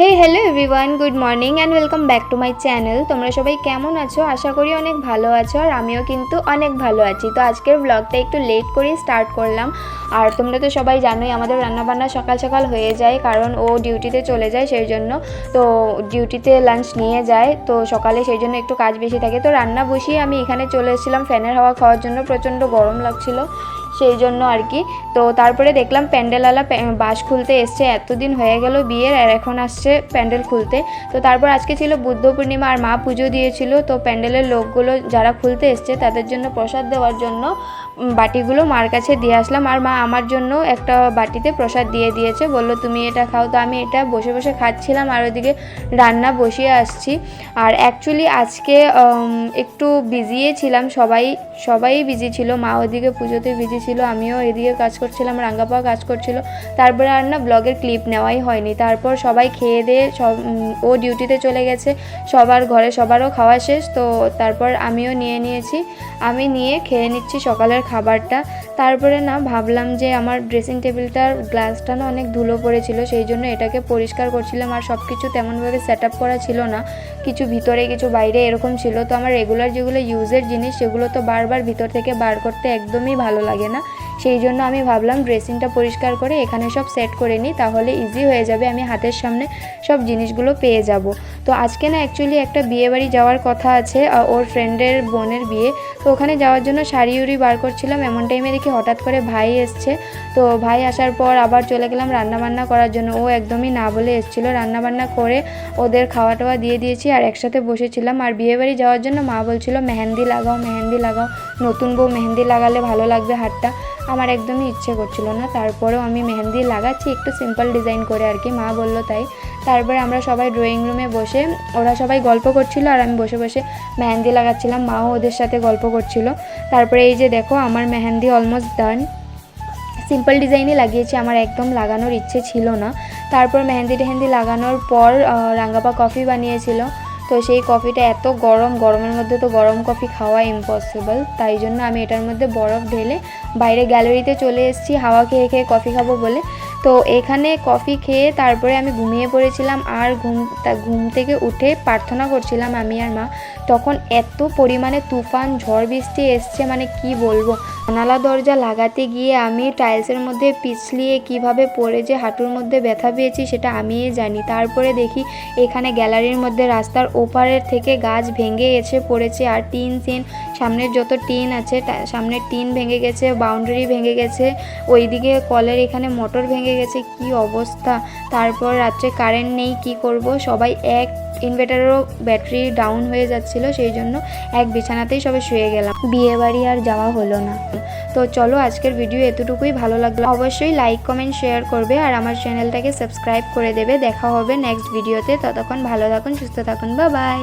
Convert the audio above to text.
Hey hello everyone good morning and welcome back to my channel তোমরা সবাই কেমন আছো? আশা করি অনেক ভালো আছো আর আমিও কিন্তু অনেক ভালো আছি। তো আজকের ব্লগটা একটু লেট করে স্টার্ট করলাম। আর তোমরা তো সবাই জানোই আমাদের রান্নাবান্না সকাল সকাল হয়ে যায়, কারণ ও ডিউটিতে চলে যায় সেই জন্য তো ডিউটিতে লাঞ্চ নিয়ে যায়, তো সকালে সেই জন্য একটু কাজ বেশি থাকে। তো রান্না বসিয়ে আমি এখানে চলে এসেছিলাম। ফ্যানের হাওয়া খাওয়ার জন্য প্রচণ্ড গরম লাগছিল। সেই জন্য আর কি। তো তারপরে দেখলাম প্যান্ডেলওয়ালা প্যা- বাস খুলতে এসছে, এতদিন হয়ে গেল বিয়ের আর এখন আসছে প্যান্ডেল খুলতে। তো তারপর আজকে ছিল বুদ্ধ পূর্ণিমা আর মা পুজো দিয়েছিল, তো প্যান্ডেলের লোকগুলো যারা খুলতে এসছে তাদের জন্য প্রসাদ দেওয়ার জন্য বাটিগুলো মার কাছে দিয়ে আসলাম। আর মা আমার জন্য একটা বাটিতে প্রসাদ দিয়ে দিয়েছে, বলল, তুমি এটা খাও। তো আমি এটা বসে বসে খাচ্ছিলাম আর ওদিকে রান্না বসিয়ে আসছি। আর অ্যাকচুয়ালি আজকে একটু বিজিয়ে ছিলাম সবাই সবাই বিজি ছিল, মা ওদিকে পুজোতে বিজি ছিল, আমিও এদিকে কাজ করছিলাম রাঙ্গাপা কাজ করছিল। তারপরে আর না ব্লগের ক্লিপ নেওয়াই হয়নি। তারপর সবাই খেয়ে দিয়ে সব ও ডিউটিতে চলে গেছে। সবার ঘরে সবারও খাওয়া শেষ, তো তারপর আমিও নিয়ে নিয়েছি। আমি নিয়ে খেয়ে নিচ্ছি সকালের খাবারটা। তারপরে না ভাবলাম যে আমার ড্রেসিং টেবিলটার গ্লাসটা না অনেক ধুলো পড়েছিল, সেই জন্য এটাকে পরিষ্কার করছিলাম। আর সব কিছু তেমনভাবে সেট আপ করা ছিল না। কিছু ভিতরে, কিছু বাইরে এরকম ছিল। তো আমার রেগুলার যেগুলো ইউজের জিনিস, সেগুলো তো বারবার ভিতর থেকে বার করতে একদমই ভালো লাগে না। সেই জন্য আমি ভাবলাম ড্রেসিংটা পরিষ্কার করে এখানে সব সেট করে নিই, তাহলে ইজি হয়ে যাবে, আমি হাতের সামনে সব জিনিসগুলো পেয়ে যাব। তো আজকে না অ্যাকচুয়ালি একটা বিয়ে বাড়ি যাওয়ার কথা আছে ওর ফ্রেন্ডের বোনের বিয়ে। তো ওখানে যাওয়ার জন্য শাড়ি উড়ি বার করছিলাম, এমন টাইমে দেখি হঠাৎ করে ভাই এসছে। তো ভাই আসার পর আবার চলে গেলাম রান্নাবান্না করার জন্য। ও একদমই না বলে এসেছিল, রান্নাবান্না করে ওদের খাওয়া টাওয়া দিয়ে দিয়েছি আর একসাথে বসেছিলাম। আর বিয়ে বাড়ি যাওয়ার জন্য মা বলছিল, মেহেন্দি লাগাও মেহেন্দি লাগাও, নতুন বউ মেহেন্দি লাগালে ভালো লাগবে হাতটা। আমার একদমই ইচ্ছে করছিল না। তারপরেও আমি মেহেন্দি লাগাচ্ছি, একটু সিম্পল ডিজাইন করে আর কি, মা বলল তাই। তারপরে আমরা সবাই ড্রয়িং রুমে বসে, ওরা সবাই গল্প করছিল আর আমি বসে বসে মেহেন্দি লাগাচ্ছিলাম, মাও ওদের সাথে গল্প করছিল। তারপরে এই যে দেখো, আমার মেহেন্দি অলমোস্ট ডান সিম্পল ডিজাইনই লাগিয়েছি, আমার একদম লাগানোর ইচ্ছে ছিল না। তারপর মেহেন্দি টেহেন্দি লাগানোর পর রাঙ্গাপা কফি বানিয়েছিল। তো সেই কফিটা এত গরম, গরমের মধ্যে তো গরম কফি খাওয়া ইম্পসিবল তাই জন্য আমি এটার মধ্যে বরফ ঢেলে বাইরে গ্যালারিতে চলে এসেছি, হাওয়া খেয়ে খেয়ে কফি খাব বলে। তো এখানে কফি খেয়ে তারপরে আমি ঘুমিয়ে পড়েছিলাম আর ঘুম ঘুম থেকে উঠে প্রার্থনা করছিলাম আমি আর মা তখন এত পরিমাণে তুফান, ঝড় বৃষ্টি এসছে মানে কি বলব? জানালা দরজা লাগাতে গিয়ে আমি টাইলসের মধ্যে পিছলিয়ে কীভাবে পড়ে যে হাঁটুর মধ্যে ব্যথা পেয়েছি সেটা আমিই জানি। তারপরে দেখি এখানে গ্যালারির মধ্যে রাস্তার ওপারের থেকে গাছ ভেঙে এসে পড়েছে আর টিন সিন, সামনের যত টিন আছে সামনের টিন ভেঙে গেছে বাউন্ডারি ভেঙে গেছে, ওইদিকে কলের এখানে মোটর ভেঙে গেছে, কি অবস্থা? তারপর রাত্রে কারেন্ট নেই, কি করব? সবাই এক ইনভার্টারেরও ব্যাটারি ডাউন হয়ে যাচ্ছিল সেই জন্য এক বিছানাতেই সবে শুয়ে গেলাম। বিয়ে বাড়ি আর যাওয়া হলো না। তো চলো আজকের ভিডিও এতটুকুই ভালো লাগল। অবশ্যই লাইক কমেন্ট শেয়ার করবে আর আমার চ্যানেলটাকে সাবস্ক্রাইব করে দেবে। দেখা হবে নেক্সট ভিডিওতে ততক্ষণ ভালো থাকুন, সুস্থ থাকুন। বা বাই